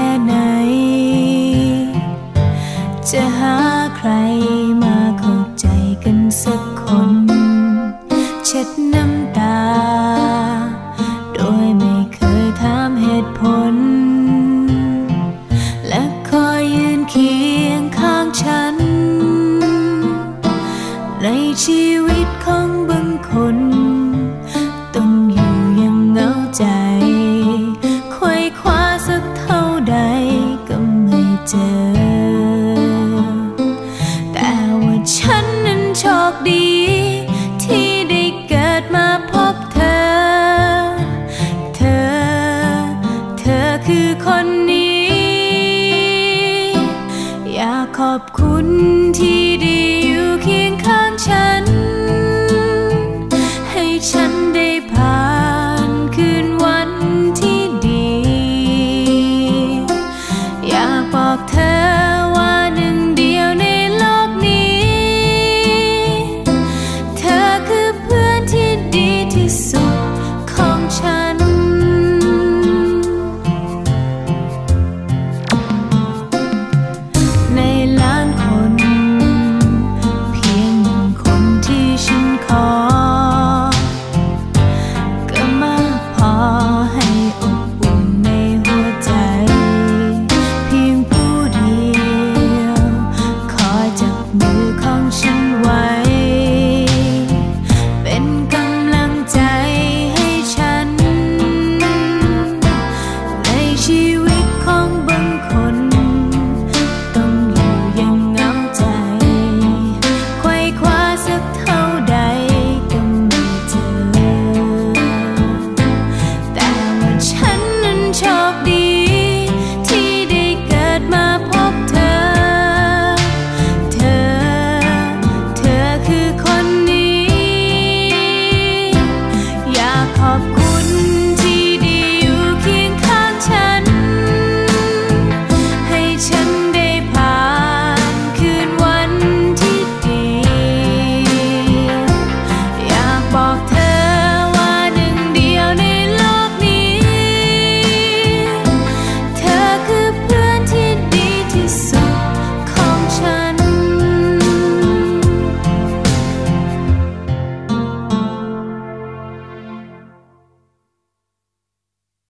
ค่ไหน จะหา ขอบคุณที่ดี เป็นกำลังใจให้ฉัน ในชีวิตของบางคน ต้องอยู่ย่งเงาใจ ไขว่คว้าสักเท่าใดก็ไม่เจอ แต่ว่าฉันนั้นโชคดี